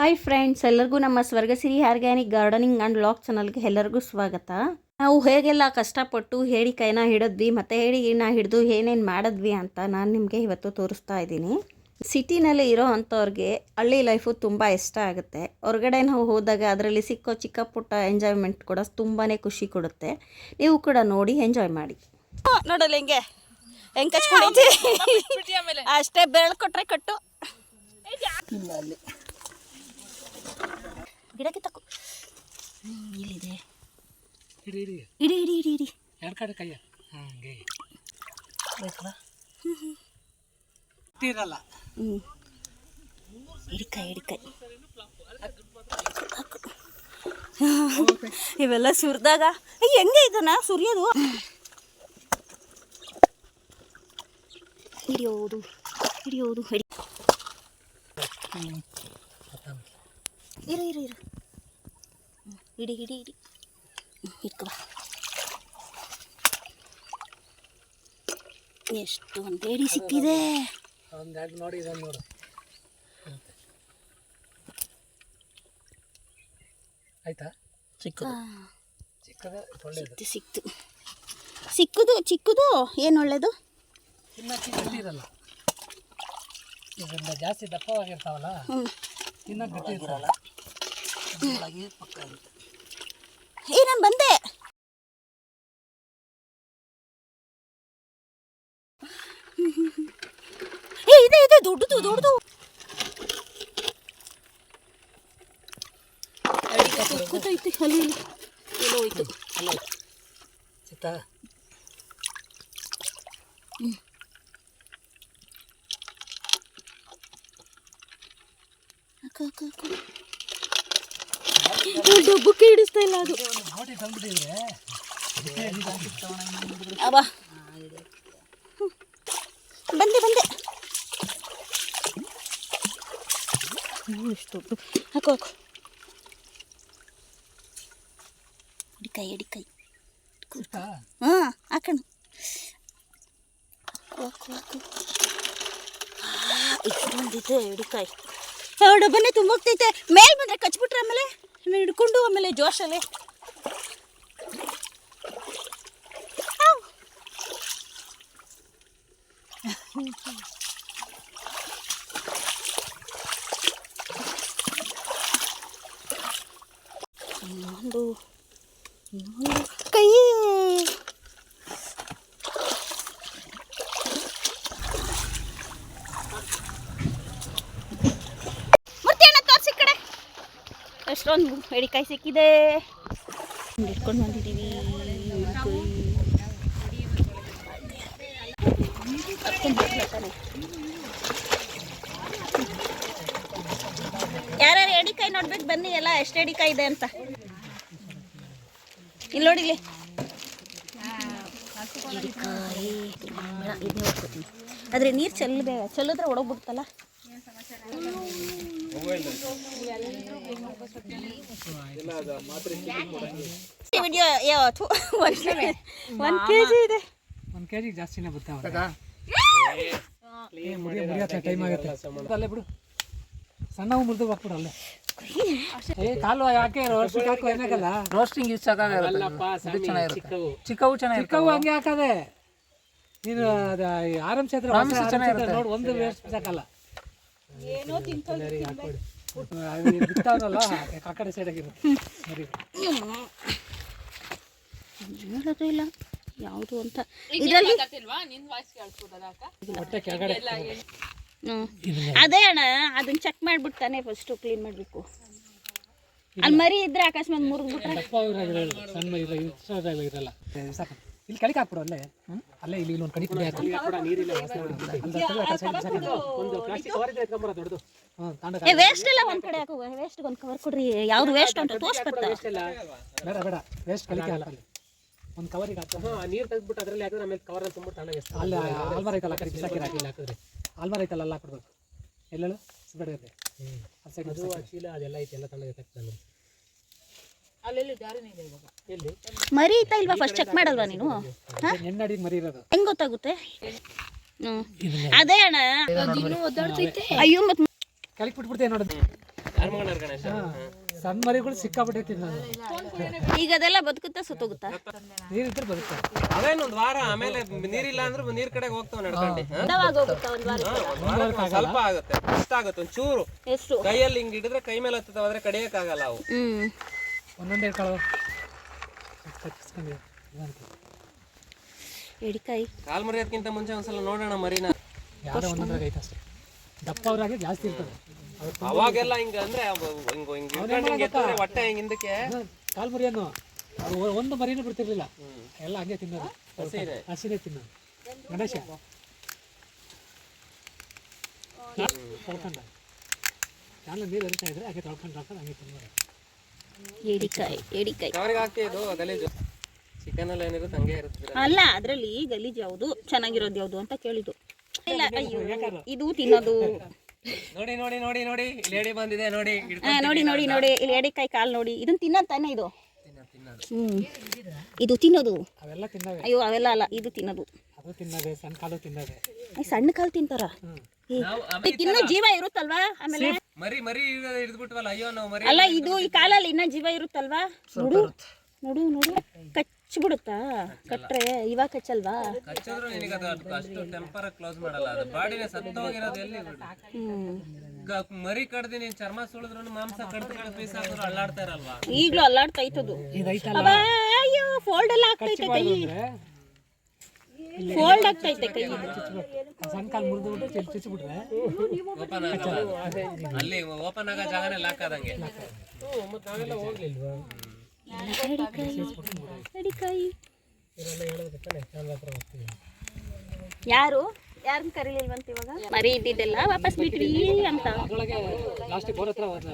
Hi friends ಎಲ್ಲರಿಗೂ ನಮ್ಮ Swargasiri organic gardening and vlog ಚಾನಲ್ಗೆ ಎಲ್ಲರಿಗೂ ಸ್ವಾಗತ. ನಾವು ಹೇಗೆಲ್ಲ ಕಷ್ಟಪಟ್ಟು ಹೇಳಿಕಾಯಿನ ಹಿಡಿದ್ವಿ ಮತ್ತು ಹೇಡಿಗಿನ ಹಿಡಿದು ಏನೇನು ಮಾಡಿದ್ವಿ ಅಂತ ನಾನು ನಿಮಗೆ ಇವತ್ತು ತೋರಿಸ್ತಾ ಇದ್ದೀನಿ. ಸಿಟಿನಲ್ಲಿ ಇರೋ ಅಂಥವ್ರಿಗೆ ಹಳ್ಳಿ ಲೈಫು ತುಂಬ ಇಷ್ಟ ಆಗುತ್ತೆ. ಹೊರಗಡೆ ನಾವು ಹೋದಾಗ ಅದರಲ್ಲಿ ಸಿಕ್ಕೋ ಚಿಕ್ಕ ಪುಟ್ಟ ಎಂಜಾಯ್ಮೆಂಟ್ ಕೂಡ ತುಂಬಾ ಖುಷಿ ಕೊಡುತ್ತೆ. ನೀವು ಕೂಡ ನೋಡಿ ಎಂಜಾಯ್ ಮಾಡಿ. ನೋಡಲ್ಲ ಹೆಂಗೆ? ಹೆಂಗೆ ಕಚ್ಕೊಂಡಿದ್ದೀವಿ ಅಷ್ಟೇ ಬೆಳ್ಕೊಟ್ರೆ ಕಟ್ಟು. ಗಿಡಕ್ಕೆ ತಕ್ಕು ಇಲ್ಲಿದೆ ಇಡಿ ಇಡಿ ಇಡಿ ಇಡಿ ಇಡಿ ಇಡಿ. ಎರಡು ಕಡೆ ಕೈಯ. ಹಂಗೆ. ಬೇಕಲ್ಲ? ಇರಲ್ಲ ಹ್ಞೂ ಹಿಡಿಕಾಯಿ ಹಿಡಿಕಾಯಿ ಇವೆಲ್ಲ ಸುರಿದಾಗ? ಹೆಂಗೆ ಇದನ್ನ? ಸುರಿಯೋದು? ಹಿಡಿಯೋದು ಹಿಡಿಯೋದು ಹಿಡಿ. ಇರು ಇರು ಇರು. ಹಿಡಿ ಹಿಡಿ ಹಿಡಿ ಇಟ್ಕೋ ಎಷ್ಟು ಒಂದು ಏಡಿ ಸಿಕ್ಕಿದೆ. ನೋಡಿ ಇದನ್ನು ನೋಡು. ಆಯ್ತಾ? ಚಿಕ್ಕದು. ಚಿಕ್ಕದು ಒಳ್ಳೆಯದು. ಸಿಕ್ತು ಸಿಕ್ತು. ಸಿಕ್ಕುದು ಚಿಕ್ಕದು ಏನು ಒಳ್ಳೆಯದು ತಿನ್ನಕ್ಕೆ ಚಿಕ್ಕದಿರಲ್ಲ ಇರಲ್ಲ. ಇದರಿಂದ ಜಾಸ್ತಿ ದಪ್ಪವಾಗಿರ್ತಾವಲ್ಲ? ಹ್ಞೂ ತಿನ್ನಕ್ಕೆ ಗಟ್ಟಿ ಇರಲ್ಲ ಏ ನಾನು ಬಂದೆ? ಏ ಇದೆ ಇದೆ ದೊಡ್ಡದು ದೊಡ್ಡದು. ಕೂತೈತಿ ಅಲ್ಲಿ. ಎಲ್ಲೋ ಹೋಯ್ತು ಅಲ್ಲ ಚಿತ್ತಾ ಅಕ್ಕ ಅಕ್ಕ ಅಕ್ಕ ಏ, ಡಬ್ಬಕ್ಕೆ ಹಿಡಿಸ್ತಾ ಇಲ್ಲ ಅದು ಒಂದು ಗೋಟಿ ತಂದ್ಬಿಟ್ಟಿದ್ರೆ ಅಬ್ಬಾ ಹ್ಮ್. ಬಂದೆ ಬಂದೆ ಹ್ಞೂ ಎಷ್ಟು ದೊಡ್ಡ ಹಾಕು ಹಾಕು ಅಡಿಕಾಯಿ ಅಡಿಕಾಯಿ ಚಿತ್ತಾ ಹಾಂ ಹಾಕೋಣ ಹಾಕು ಹಾಕು ಹಾಕು ಇಷ್ಟೊಂದಿದೆ ಅಡಿಕಾಯಿ ಡಬ್ಬನೇ ತುಂಬೋಗ್ತೈತೆ ಮೇಲ್ ಬಂದರೆ ಕಚ್ಬಿಟ್ರೆ ಆಮೇಲೆ ಆಮೇಲೆ ಹಿಡ್ಕೊಂಡು ಆಮೇಲೆ ಜೋಶಲ್ಲಿ ಆವ್. ಇನ್ನೊಂದು ಇನ್ನೊಂದು ಕೈ ಮೂರ್ತಿ ಅಣ್ಣ ತೋರ್ಸಿ ಈ ಕಡೆ ಎಷ್ಟೊಂದು ಎಡಿಕಾಯಿ ಸಿಕ್ಕಿದೆ ಇಟ್ಕೊಂಡು ಬಂದಿದ್ದೀವಿ. ಯಾರ್ಯಾರು ಎಡಿಕಾಯಿ ನೋಡ್ಬೇಕು ಬನ್ನಿ, ಎಲ್ಲ ಎಷ್ಟು ಎಡಿಕಾಯಿ ಇದೆ ಅಂತ. ಇಲ್ಲಿ ನೋಡಿ ಇಲ್ಲಿ. ಎಡಿಕಾಯಿ ಇದನ್ನೇ ಹೊಡ್ಕೊತೀನಿ ಆದರೆ ನೀರು ಚೆಲ್ಲದೆ ಚೆಲ್ಲಿದ್ರೆ ಒಡಗ್ಬಿಡ್ತಲ್ಲ ಒಂದು ಕೆ ಜಿ ಇದೆ. ಒಂದು ಕೆ ಜಿಗೆ ಜಾಸ್ತಿನೇ ಬರ್ತಾವೆ ಟೈಮ್ ಆಗುತ್ತೆ. ಅಲ್ಲೇ ಬಿಡು. ಸಣ್ಣವು ಮುರಿದು ಹಾಕ್ಬಿಡು ಅಲ್ಲೇ. ಏ ಕಾಲು ಯಾಕೆ ರೋಸ್ಟಿಂಗ್ ಹಾಕು ಏನಾಗಲ್ಲ ರೋಸ್ಟಿಂಗ್ ಇದು ಇದು ಚೆನ್ನಾಗಿರುತ್ತೆ ಚಿಕ್ಕವು. ಚೆನ್ನಾಗಿ ಚಿಕ್ಕವು ಹಂಗೆ ಹಾಕದೆ. ನೀನು ಅದು ಆರಾಮ್ಸೆ ಚೆನ್ನಾಗಿರುತ್ತೆ. ನೋಡಿ ಒಂದು ವೇಸ್ಟ್ ಸಾಕಲ್ಲ. ಆ ಕಡೆ ಸೈಡ್ ಸರಿ. ಹೇಳೋದು ಇಲ್ಲ. ಯಾವುದು ಅಂತ. ಇದರಲ್ಲಿ ಹೊಟ್ಟೆ ಕೆಳಗಡೆ ಹ್ಮ್. ಅದೇ ಅಣ್ಣ ಅದನ್ನ ಚೆಕ್ ಮಾಡ್ಬಿಟ್ಟು ತಾನೇ ಫಸ್ಟು ಕ್ಲೀನ್ ಮಾಡಬೇಕು ಅಲ್ಲಿ ಮರಿ ಇದ್ರೆ ಅಕಸ್ಮಾತ್ ಮುರಿದ್ಬಿಟ್ರೆ ಸಣ್ಣ ಇರಲ್ಲ. ಸಾಕು. ಇಲ್ಲಿ ಕಡಿಕೆ ಹಾಕ್ಬಿಡು ಅಲ್ಲೇ. ಅಲ್ಲೇ ಇಲ್ಲಿ ಇಲ್ಲೊಂದು ಕಡಿ ಕುಡಿ. ಹಾಕು ವೇಸ್ಟ್ ಎಲ್ಲ ಒಂದ್ ಕಡೆ ಹಾಕು ವೇಸ್ಟ್ ಒಂದು ಕವರ್ ಕೊಡ್ರಿ ಯಾವ್ದು ವೇಸ್ಟ್ ಅಂತ ಬೇಡ ಬೇಡ ವೇಸ್ಟ್ ಕಲಿಕೆ ಹಾಕಲ್ಲ. ಒಂದು ಕವರಿಗೆ ಹಾಕು ನೀರು ತೆಗೆದ್ಬಿಟ್ಟು ಅದ್ರಲ್ಲಿ ಹಾಕಿದ್ರೆ ಆಮೇಲೆ ಕವರ್ ತುಂಬ ತಣ್ಣಗೆ ಅಲ್ಲಿ ಆಲ್ಮಾರ್ ಐತಲ್ಲ ಕಡೆ ಬಿಸಾಕಿ ಹಾಕಿಲ್ಲ ಹಾಕಿದ್ರೆ. ಆಲ್ಮರ್ ಐತಲ್ಲ ಅಲ್ಲ ಹಾಕ್ಬಿಡ್ಬೇಕು. ಎಲ್ಲೆಲ್ಲ? ಬೇಡ ಅದು ಆ ಚೀಲ ಅದೆಲ್ಲ ಐತೆ ಎಲ್ಲ ತಣ್ಣಗೆ ತಗ್ತಾನೆ ಮರಿ ಐತಾ ಇಲ್ವಾ ಫಸ್ಟ್ ಚೆಕ್ ಮಾಡಲ್ವಾ ನೀನು? ಹಾ? ಮರಿ ಇರೋದು. ಹೆಂಗ್ ಗೊತ್ತಾಗುತ್ತೆ? ಅದೇ ಅಣ್ಣ. ಅಯ್ಯೋ ಮತ್ ಕೆಳಗೆ ಬಿಟ್ಬಿಡ್ತೇವೆ ನೋಡೋದು ಹನುಮಗನವ್ರ ಗಣೇಶ. ಸಣ್ಣ ಮರಿಗಳು ಸಿಕ್ಕಾಬಿಟ್ಟೈತಿ ನಾನು ಈಗ ಅದೆಲ್ಲ ಬದುಕುತ್ತಾ ಸುತ್ತೋಗುತ್ತಾ? ನೀರಿದ್ರೆ ಅವೇನು ಒಂದ್ ವಾರ ಆಮೇಲೆ ನೀರಿಲ್ಲ ಅಂದ್ರೆ ನೀರ್ ಕಡೆಗೆ ಹೋಗ್ತಾವ ನಡ್ಕೊಂಡು ಸ್ವಲ್ಪ ಆಗುತ್ತೆ. ಕಷ್ಟ ಆಗುತ್ತೆ ಒಂದ್ ಚೂರು. ಎಷ್ಟು? ಕೈಯಲ್ಲಿ ಹಿಂಗ್ ಹಿಡಿದ್ರೆ ಕೈ ಮೇಲೆ ಹತ್ತದ ಆದ್ರೆ ಕಡಿಯಕ್ ಆಗಲ್ಲ ಅವು. ಹ್ಮ್. ಒಂದೊಂದೇ ಕಾಳು ಕಚ್ಚಿಸ್ಕೊಂಡಿದೆ ಎಡಿಕಾಯಿ. ಕಾಲ್ ಮರಿಯೋದ್ಕಿಂತ ಮುಂಚೆ ಒಂದ್ಸಲ ನೋಡೋಣ ಮರಿನ. ಯಾರೋ ಒಂದೊಂದ್ರಾಗ ಐತೆ ಅಷ್ಟೇ. ದಪ್ಪ ಅವ್ರಾಗೆ ಜಾಸ್ತಿ ಇರ್ತದೆ. ಅವಾಗೆಲ್ಲ ಹಿಂಗ ಅಂದ್ರೆ ಹಿಂಗ್ ಹಿಂಗ್ ಹೊಟ್ಟೆ ಹಿಂಗ್ ಹಿಂದಕ್ಕೆ. ಕಾಲು ಮರಿಯನ್ನು ಅದು ಒಂದು ಮರಿನೂ ಬಿಡ್ತಿರ್ಲಿಲ್ಲ. ಎಲ್ಲ ಹಂಗೆ ತಿನ್ನೋದು. ಹಸಿನೇ. ತಿನ್ನೋದು. ಗಣೇಶ. ತೊಳ್ಕೊಂಡ. ಚಾನಲ್ ನೀರು ಹರಿತಾ ಇದ್ರೆ ಹಾಗೆ ತೊಳ್ಕೊಂಡು ತೊಳ್ಕೊಂಡು ಹಂಗೆ ತಿನ್ನೋದು ಏಡಿಕಾಯಿ ಚಿಕನ್ ಅಲ್ಲಿ ಅದರಲ್ಲಿ ಗಲೀಜ್ ಯಾವ್ದು? ಚೆನ್ನಾಗಿರೋದು ಯಾವ್ದು ಅಂತ ಕೇಳಿದ್ದು. ಇಲ್ಲ ಅಯ್ಯೋ ಇದು ತಿನ್ನೋದು. ನೋಡಿ ನೋಡಿ ನೋಡಿ ನೋಡಿ. ಲೇಡಿ ಬಂದಿದೆ ನೋಡಿ. ನೋಡಿ ನೋಡಿ ನೋಡಿ. ಇಲ್ಲಿ ಎಡೆಕಾಯಿ ಕಾಲು ನೋಡಿ. ಇದನ್ನ ತಿನ್ನೋದು ತಾನೇ ಇದು? ಹ್ಮ್. ಇದು ತಿನ್ನೋದು. ಅವೆಲ್ಲ ತಿನ್ನೋವೆ. ಅಯ್ಯೋ ಅವೆಲ್ಲ ಅಲ್ಲ ಇದು ತಿನ್ನೋದು. ಅದು ತಿನ್ನೋದೆ ಸಣ್ಣ ಕಾಲು ತಿನ್ನೋದೆ. ಈ ಸಣ್ಣ ಕಾಲು ತಿಂತಾರ? ತಿನ್ನೋ ಜೀವ ಇರುತ್ತಲ್ವಾ ಆಮೇಲೆ? ಮರಿ ಮರಿ ಹಿಡಿದ್ಬಿಟ್ವಲ್ಲ ಅಯ್ಯೋ ನಾವು ಮರಿ ಅಲ್ಲ ಇದು ಈ ಕಾಲಲ್ಲಿ ಇನ್ನ ಜೀವ ಇರುತ್ತಲ್ವಾ? ನೋಡು ನೋಡು ನೋಡು. ಕಚ್ಚಿಬಿಡುತ್ತಾ ಕಟ್ರೆ ಇವಾಗ ಕಚ್ಚಲ್ವಾ? ಕಚ್ಚಿದ್ರು ನಿನಗೆ ಅದು ಅಷ್ಟು ಟೆಂಪರ್ ಕ್ಲೋಸ್ ಮಾಡಲ್ಲ. ಅದು ಬಾಡಿನೇ ಸತ್ತೋಗಿರೋದು ಎಲ್ಲಿ ಮರಿ ಕಡ್ದು ನೀನ್ ಚರ್ಮ ಸುಳಿದ್ರು ಮಾಂಸ ಕಡ್ದು ಕಡ್ದು ಪೀಸ್ ಹಾಕಿದ್ರು ಅಲ್ಲಾಡ್ತಾ ಇರಲ್ವಾ? ಈಗ್ಲೂ ಅಲ್ಲಾಡ್ತಾ ಇತ್ತದು ಅಯ್ಯೋ ಫೋಲ್ಡ್ ಎಲ್ಲ ಆಗ್ತೈತೆ ಕೈ. ಫೋಲ್ಡ್ ಆಗ್ತೈತೆ ಕೈ ಸಣ್ಣ ಕಾಲು ಮುರಿದು ಬಿಟ್ಟು ಚುಚ್ಚಿಬಿಟ್ರೆ ಓಪನ್ ಆಗಲ್ಲ ಅಲ್ಲಿ ಓಪನ್ ಆಗೋ ಜಾಗನೇ ಲಾಕ್ ಆದಂಗೆ. ಅಡಿಕಾಯಿ ಯಾರು? ಯಾರನ್ನ ಕರೀಲಿಲ್ವಂತ ಇವಾಗ? ಮರಿ ಇದ್ದಿದ್ದೆಲ್ಲ ವಾಪಸ್ ಬಿಟ್ವಿ ಅಂತ. ಲಾಸ್ಟ್ ಬೋರ್ ಹತ್ರ ಹೋದ್ನ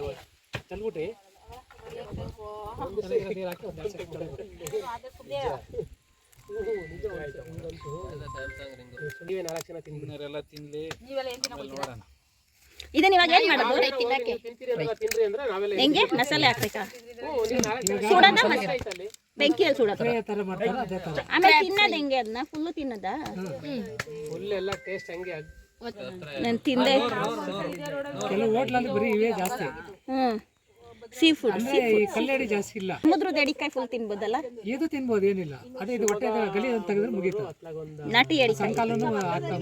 ನೀವೇ ನಾಲ್ಕು ಜನ ತಿಂದ್ರಿ ಎಲ್ಲ ತಿನ್ಲಿ ನೋಡೋಣ ಇದನ್ನ ಇವಾಗ ಏನ್ ಮಾಡೋದು ತಿಂದ್ರಿ ಅಂದ್ರೆ ನಾವೆಲ್ಲ ಹೆಂಗೆ? ಮಸಾಲೆ ಹಾಕ್ಬೇಕಾ? ಸುಡೋದ ಮಸಾಲೆ? ಬೆಂಕಿಯಲ್ಲಿ ಸುಡೋದು ಅದೇ ಥರ ಮಾಡ್ತಾರೆ? ಅದೇ ಥರ ಆಮೇಲೆ ತಿನ್ನೋದು ಹೆಂಗೆ ಅದನ್ನ? ಫುಲ್ಲು ತಿನ್ನೋದ? ಫುಲ್ ಎಲ್ಲ ಟೇಸ್ಟ್ ಹಂಗೆ ಆಗ್- ನಾನು ತಿಂದೆ. ಕೆಲವು ಹೋಟ್ಲಲ್ಲಿ ಬರೀ ಇವೇ ಜಾಸ್ತಿ. ಹ್ಮ್. ಸೀ ಫುಡ್ ಈ ಕಲ್ಲಡಿ ಜಾಸ್ತಿ ಇಲ್ಲ. ಸಮುದ್ರದ ಎಡಿಕಾಯಿ ಫುಲ್ ತಿನ್ಬೋದಲ್ಲ? ಇದು ತಿನ್ಬೋದು ಏನಿಲ್ಲ. ಅದೇ ಇದು ಹೊಟ್ಟೆ ಗಲಿ ಅಂತ ತೆಗೆದ್ರೆ ಮುಗೀತು. ನಾಟಿ ಎಡಿಕಾಯಿ. ಸಂಕಾಲನು ಹಾಕ್ತಾ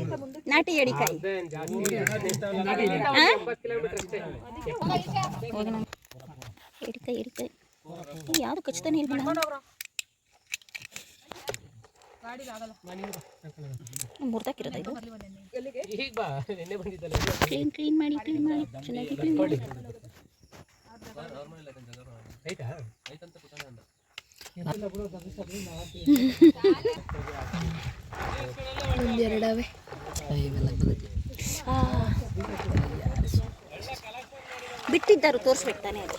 ನಾಟಿ ಎಡಿಕಾಯಿ. ನಾಟಿ ಇಲ್ಲ. ಆ? ಕಿಲೋಮೀಟರ್ ಅಷ್ಟೇ ಎಡಿಕಾಯಿ. ಎಡಿಕಾಯಿ ಯಾವುದು ಕಚ್ತಾನೆ ಇಲ್ಲ ಮುರ್ದಾಕಿರೋದ ಇದು? ಈಗ ಬಾ ನಿನ್ನೆ ಬಂದಿದ್ದಲ್ಲ ಕ್ಲೀನ್ ಕ್ಲೀನ್ ಮಾಡಿ ಕ್ಲೀನ್ ಮಾಡಿ ಚೆನ್ನಾಗಿ ಕ್ಲೀನ್ ಮಾಡಿ. ಆ. ಬಿಟ್ಟಿದ್ದರು ತೋರಿಸ್ಬೇಕು ತಾನೇ ಅದು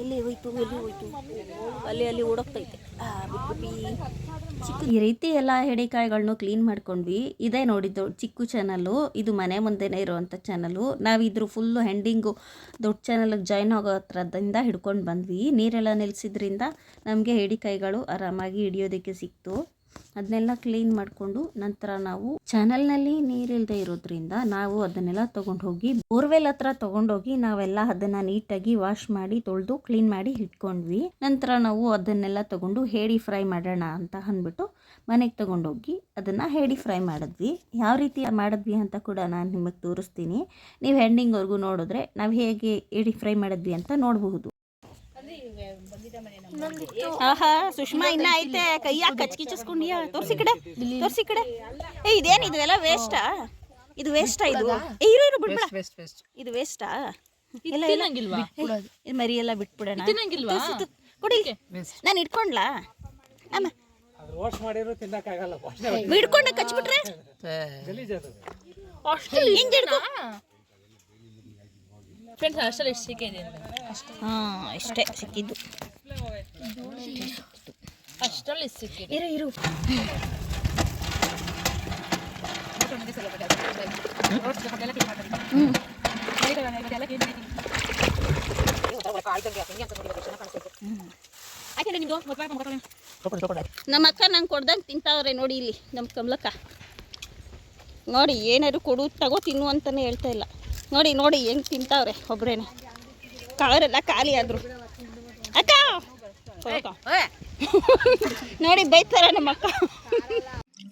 ಎಲ್ಲಿ ಹೋಯ್ತು ಎಲ್ಲಿ ಹೋಯ್ತು? ಅಲ್ಲಿ ಅಲ್ಲಿ ಓಡೋಗ್ತೈತೆ ಈ ರೀತಿ ಎಲ್ಲ ಹೆಡಿಕಾಯಿಗಳನ್ನೂ ಕ್ಲೀನ್ ಮಾಡ್ಕೊಂಡ್ವಿ. ಇದೇ ನೋಡಿದ್ದು ಚಿಕ್ಕು ಚಾನಲ್ಲು ಇದು ಮನೆ ಮುಂದೆನೇ ಇರುವಂಥ ಚಾನಲ್ಲು ನಾವು ಇದ್ರ ಫುಲ್ಲು ಹೆಂಡಿಂಗು ದೊಡ್ಡ ಚಾನಲ್ಗೆ ಜಾಯ್ನ್ ಆಗೋ ಹತ್ರದಿಂದ ಹಿಡ್ಕೊಂಡು ಬಂದ್ವಿ. ನೀರೆಲ್ಲ ನಿಲ್ಲಿಸಿದ್ರಿಂದ ನಮಗೆ ಹೆಡಿಕಾಯಿಗಳು ಆರಾಮಾಗಿ ಹಿಡಿಯೋದಕ್ಕೆ ಸಿಕ್ತು. ಅದನ್ನೆಲ್ಲ ಕ್ಲೀನ್ ಮಾಡಿಕೊಂಡು ನಂತರ ನಾವು ಚಾನಲ್ನಲ್ಲಿ ನೀರಿಲ್ಲದೆ ಇರೋದ್ರಿಂದ ನಾವು ಅದನ್ನೆಲ್ಲ ತೊಗೊಂಡು ಹೋಗಿ ಬೋರ್ವೆಲ್ ಹತ್ರ ತೊಗೊಂಡೋಗಿ ನಾವೆಲ್ಲ ಅದನ್ನು ನೀಟಾಗಿ ವಾಶ್ ಮಾಡಿ ತೊಳೆದು ಕ್ಲೀನ್ ಮಾಡಿ ಇಟ್ಕೊಂಡ್ವಿ. ನಂತರ ನಾವು ಅದನ್ನೆಲ್ಲ ತಗೊಂಡು ಹೇಡಿ ಫ್ರೈ ಮಾಡೋಣ ಅಂತ ಅಂದ್ಬಿಟ್ಟು ಮನೆಗೆ ತೊಗೊಂಡೋಗಿ ಅದನ್ನು ಹೇಡಿ ಫ್ರೈ ಮಾಡಿದ್ವಿ. ಯಾವ ರೀತಿ ಮಾಡಿದ್ವಿ ಅಂತ ಕೂಡ ನಾನು ನಿಮಗೆ ತೋರಿಸ್ತೀನಿ. ನೀವು ಹೆಂಡಿಂಗ್ವರೆಗೂ ನೋಡಿದ್ರೆ ನಾವು ಹೇಗೆ ಹೇಳಿ ಫ್ರೈ ಮಾಡಿದ್ವಿ ಅಂತ ನೋಡಬಹುದು. ಆಹಾ ಸುಷ್ಮಾ ಇನ್ನ ಐತೆ ಕೈಯಾಗ ಕಚ್ಕಿಚ್ಚಿಸ್ಕೊಂಡಿಯ ತೋರ್ಸಿ ಕಡೆ ತೋರ್ಸಿ ಕಡೆ. ಏ ಇದೇನಿದು ಎಲ್ಲ ವೇಸ್ಟಾ ಇದು ವೇಸ್ಟಾ ಇದು? ಏ, ಇರು ಇರು ಬಿಡ್ಬೇಡ. ಇದು ವೇಸ್ಟಾ ಎಲ್ಲ ಇದು ಮರಿ ಎಲ್ಲ ಬಿಟ್ಬಿಡೋಣ. ಕೊಡಿ. ನಾನು ಇಟ್ಕೊಂಡ್ಲಾ? ಅಮ್ಮ ಹಿಡ್ಕೊಂಡೆ ಕಚ್ಬಿಟ್ರೆ? ಹಿಂಗೆ ಹಿಡ್ಕೊ ಫ್ರೆಂಡ್ಸ್ ಅಷ್ಟಲ್ಲಿ ಎಷ್ಟು ಸಿಕ್ಕಿದೆ ಹಾ ಇಷ್ಟೇ ಸಿಕ್ಕಿದ್ದು. ಅಷ್ಟರಲ್ಲಿ ಸಿಕ್ಕಿ ಇರು ಇರು ನಮ್ಮ ಅಕ್ಕ ನಂಗೆ ಕೊಡ್ದಂಗೆ ತಿಂತಾವ್ರೆ ನೋಡಿ ಇಲ್ಲಿ ನಮ್ಮ ಕಮಲಕ್ಕ. ನೋಡಿ, ಏನಾದ್ರು ಕೊಡು, ತಗೋ, ತಿನ್ನು ಅಂತಾನೆ ಹೇಳ್ತಾ ಇಲ್ಲ. ನೋಡಿ ನೋಡಿ, ಹೆಂಗೆ ತಿಂತಾವ್ರೆ ಒಬ್ರೇನೆ. ಕವರೆಲ್ಲ ಖಾಲಿ ಆದ್ರು. ಅಕ್ಕ. ನೋಡಿ ಬೈತಾರ ನಮ್ಮ ಅಕ್ಕ.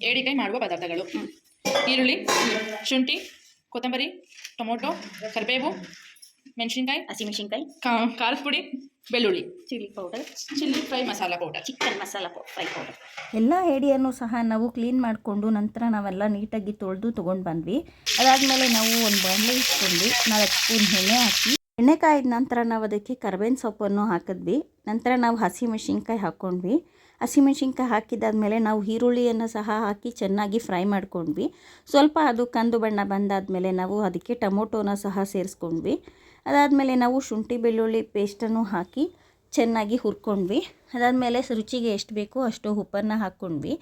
ಏಡಿಕಾಯಿ ಮಾಡುವ ಪದಾರ್ಥಗಳು. ಈರುಳ್ಳಿ ಶುಂಠಿ ಕೊತ್ತಂಬರಿ ಟೊಮೊಟೊ ಕರಿಬೇವು ಮೆಣಸಿನ್ಕಾಯಿ ಹಸಿಮೆಣಸಿನ್ಕಾಯಿ ಕಾ- ಖಾರದ ಪುಡಿ ಬೆಳ್ಳುಳ್ಳಿ. Chilli powder. Chilli fry masala powder. Chicken masala fry powder. ಎಲ್ಲ ಏಡಿಯನ್ನು ಸಹ ನಾವು ಕ್ಲೀನ್ ಮಾಡಿಕೊಂಡು ನಂತರ ನಾವೆಲ್ಲ ನೀಟಾಗಿ ತೊಳೆದು ತೊಗೊಂಡು ಬಂದ್ವಿ. ಅದಾದಮೇಲೆ ನಾವು ಒಂದು ಬಾಣಲೆ ಇಟ್ಕೊಂಡು ನಾಲ್ಕು ಸ್ಪೂನ್ ಎಣ್ಣೆ ಹಾಕಿ ಎಣ್ಣೆ ಕಾಯಿದ ನಂತರ ನಾವು ಅದಕ್ಕೆ ಕರ್ಬೇವಿನ ಸೊಪ್ಪನ್ನು ಹಾಕಿದ್ವಿ. ನಂತರ ನಾವು ಹಸಿಮೆಣ್ಸಿನ್ಕಾಯಿ ಹಾಕ್ಕೊಂಡ್ವಿ ಹಸಿಮೆಣ್ಸಿನ್ಕಾಯಿ ಹಾಕಿದಾದ್ಮೇಲೆ ನಾವು ಈರುಳ್ಳಿಯನ್ನು ಸಹ ಹಾಕಿ ಚೆನ್ನಾಗಿ ಫ್ರೈ ಮಾಡ್ಕೊಂಡ್ವಿ. ಸ್ವಲ್ಪ ಅದು ಕಂದು ಬಣ್ಣ ಬಂದಾದಮೇಲೆ ನಾವು ಅದಕ್ಕೆ ಟೊಮೊಟೊನ ಸಹ ಸೇರಿಸ್ಕೊಂಡ್ವಿ. ಅದಾದಮೇಲೆ ನಾವು ಶುಂಠಿ ಬೆಳ್ಳುಳ್ಳಿ ಪೇಸ್ಟನ್ನು ಹಾಕಿ ಚೆನ್ನಾಗಿ ಹುರ್ಕೊಂಡ್ವಿ. ಅದಾದಮೇಲೆ ರುಚಿಗೆ ಎಷ್ಟು ಬೇಕೋ ಅಷ್ಟು ಉಪ್ಪನ್ನು ಹಾಕ್ಕೊಂಡ್ವಿ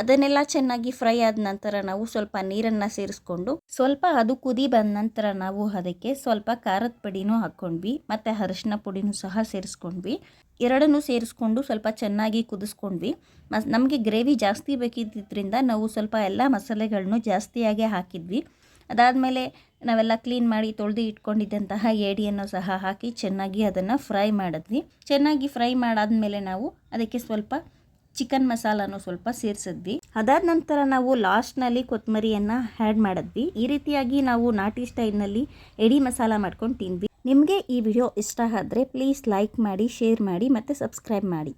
ಅದನ್ನೆಲ್ಲ ಚೆನ್ನಾಗಿ ಫ್ರೈ ಆದ ನಂತರ ನಾವು ಸ್ವಲ್ಪ ನೀರನ್ನು ಸೇರಿಸ್ಕೊಂಡು, ಸ್ವಲ್ಪ ಅದು ಕುದಿ ಬಂದ ನಂತರ ನಾವು ಅದಕ್ಕೆ ಸ್ವಲ್ಪ ಖಾರದ ಪುಡಿನೂ ಹಾಕ್ಕೊಂಡ್ವಿ ಮತ್ತು ಅರಶಿನ ಪುಡಿನೂ ಸಹ ಸೇರಿಸ್ಕೊಂಡ್ವಿ. ಎರಡನ್ನೂ ಸೇರಿಸ್ಕೊಂಡು ಸ್ವಲ್ಪ ಚೆನ್ನಾಗಿ ಕುದಿಸ್ಕೊಂಡ್ವಿ. ಮಸ್, ನಮಗೆ ಗ್ರೇವಿ ಜಾಸ್ತಿ ಬೇಕಿದ್ದರಿಂದ ನಾವು ಸ್ವಲ್ಪ ಎಲ್ಲ ಮಸಾಲೆಗಳನ್ನೂ ಜಾಸ್ತಿಯಾಗಿ ಹಾಕಿದ್ವಿ. ಅದಾದಮೇಲೆ ನಾವೆಲ್ಲ ಕ್ಲೀನ್ ಮಾಡಿ ತೊಳೆದು ಇಟ್ಕೊಂಡಿದ್ದಂತಹ ಏಡಿಯನ್ನು ಸಹ ಹಾಕಿ ಚೆನ್ನಾಗಿ ಅದನ್ನು ಫ್ರೈ ಮಾಡಿದ್ವಿ. ಚೆನ್ನಾಗಿ ಫ್ರೈ ಮಾಡಾದ್ಮೇಲೆ ನಾವು ಅದಕ್ಕೆ ಸ್ವಲ್ಪ ಚಿಕನ್ ಮಸಾಲಾನು ಸ್ವಲ್ಪ ಸೇರಿಸಿದ್ವಿ. ಅದಾದ ನಂತರ ನಾವು ಲಾಸ್ಟ್ನಲ್ಲಿ ಕೊತ್ತಂಬರಿಯನ್ನು ಆ್ಯಡ್ ಮಾಡಿದ್ವಿ. ಈ ರೀತಿಯಾಗಿ ನಾವು ನಾಟಿ ಸ್ಟೈಲ್ನಲ್ಲಿ ಎಡಿ ಮಸಾಲ ಮಾಡ್ಕೊಂಡು ತಿಂದ್ವಿ. ನಿಮಗೆ ಈ ವಿಡಿಯೋ ಇಷ್ಟ ಆದರೆ ಪ್ಲೀಸ್ ಲೈಕ್ ಮಾಡಿ ಶೇರ್ ಮಾಡಿ ಮತ್ತು ಸಬ್ಸ್ಕ್ರೈಬ್ ಮಾಡಿ.